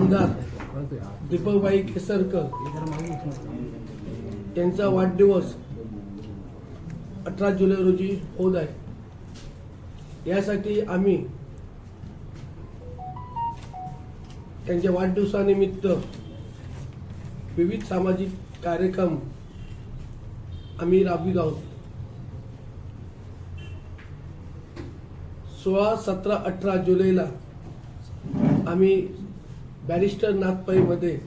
आमदार दीपकबाई केसरकर यांचा वाढदिवस अठरा जुलै रोजी होत आहे. यासाठी आम्ही त्यांच्या वाढदिवसानिमित्त विविध सामाजिक कार्यक्रम आम्ही राबवित आहोत. सोळा सतरा अठरा जुलैला आम्ही बॅरिस्टर नागपाईमध्ये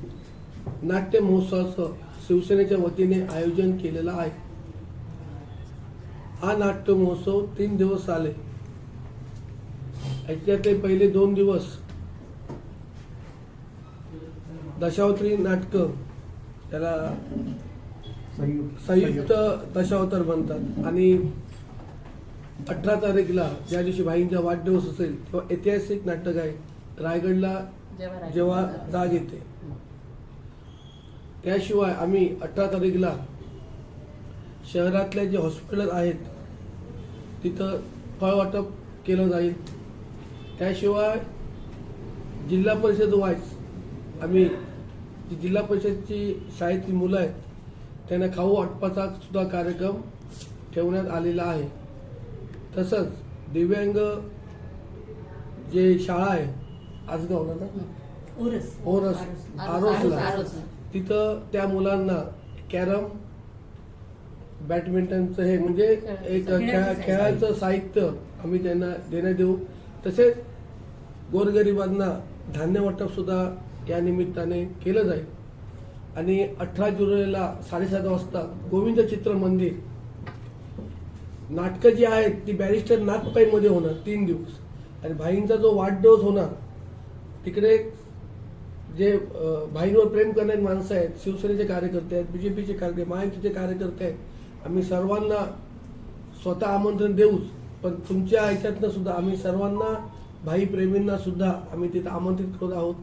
नाट्य महोत्सवाचं शिवसेनेच्या वतीने आयोजन केलेलं आहे. हा नाट्य महोत्सव तीन दिवस आले याच्यातले पहिले दोन दिवस. दशावतरी नाटकं त्याला संयुक्त दशावतार म्हणतात आणि अठरा तारीखला ज्या दिवशी भाईंचा वाढदिवस असेल तेव्हा ऐतिहासिक नाटक आहे. रायगडला जेव्हा जाग येते. त्याशिवाय आम्ही अठरा तारीखला शहरातल्या जे हॉस्पिटल आहेत तिथं फळ वाटप केलं जाईल. त्याशिवाय जिल्हा परिषद वाईज आम्ही जी जिल्हा परिषदची शाळेतली मुलं आहेत त्यांना खाऊ वाटपाचा सुद्धा कार्यक्रम ठेवण्यात आलेला आहे. तसंच दिव्यांग जे शाळा आहे आजगावला ना? ओरस. ओरस. आरोसला. तिथं त्या मुलांना कॅरम बॅडमिंटनचं हे म्हणजे एक खेळाचं खेळा साहित्य. खेळाचं साहित्य आम्ही त्यांना देण्यात देऊ. तसेच गोरगरिबांना धान्य वाटप सुद्धा या निमित्ताने केलं जाईल. आणि अठरा जुलैला साडेसात वाजता गोविंद चित्र मंदिर. नाटकं जी आहेत ती बॅरिस्टर नाथपाईमध्ये होणार तीन दिवस. आणि भाईंचा जो वाढदिवस होणार तिकडे जे भाईंवर प्रेम करणारी माणसं आहेत शिवसेनेचे कार्यकर्ते आहेत बीजेपीचे कार्यकर्ते महायुतीचे कार्यकर्ते आहेत आम्ही सर्वांना स्वतः आमंत्रण देऊच पण तुमच्या ह्याच्यातनं सुद्धा आम्ही सर्वांना भाई प्रेमींना सुद्धा आम्ही तिथं आमंत्रित करत आहोत.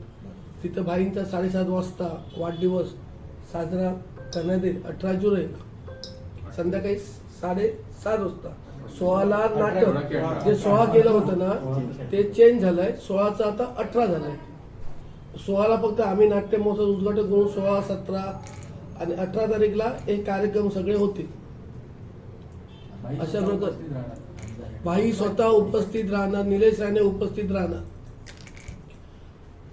तिथं भाईंचा साडेसात वाजता वाढदिवस साजरा करण्यात येईल अठरा जुलै संध्याकाळी साडेसात वाजता. सोळाला नाटक जे सोळा केलं होतं ना ते चेंज झालंय. सोळाचं आता अठरा झालंय. सोळाला फक्त आम्ही नाट्य महोत्सव उद्घाटन करून सोळा सतरा आणि अठरा तारीखला हे कार्यक्रम सगळे होतील. अशा प्रकारे. भाई स्वतः उपस्थित राहणार निलेश राणे उपस्थित राहणार.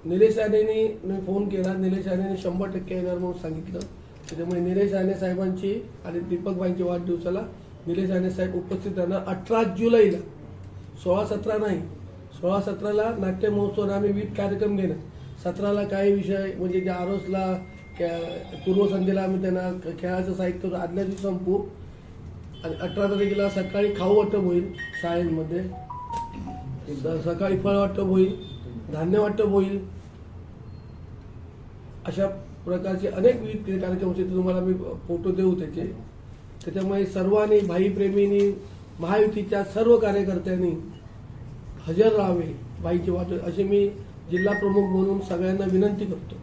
निलेश राणेंनी मी फोन केला. निलेश राणेंनी शंभर टक्के येणार म्हणून सांगितलं. त्याच्यामुळे निलेश राणे साहेबांची आणि दीपकबाईंच्या वाढदिवसाला निलेश राणे साहेब उपस्थित राहणार अठरा जुलैला. सोळा सतरा नाही. सोळा सतराला नाट्य महोत्सव आम्ही विविध कार्यक्रम घेणार. सतराला काही विषय म्हणजे जे आरोसला क्या- पूर्वसंध्येला आम्ही त्यांना खेळाचं साहित्य आदल्या दिवशी संपू. आणि अठरा तारखेला सकाळी खाऊ वाटप होईल शाळेमध्ये. स- सकाळी फळ वाटप होईल धान्य वाटप होईल. अशा प्रकारचे अनेक विविध कार्यक्रम होते. तुम्हाला मी फोटो देऊ त्याचे. त्याच्यामुळे सर्वांनी भाईप्रेमींनी महायुतीच्या सर्व कार्यकर्त्यांनी हजर राहावे भाईची वाटप असे मी जिल्हा प्रमुख म्हणून सगळ्यांना विनंती करतो.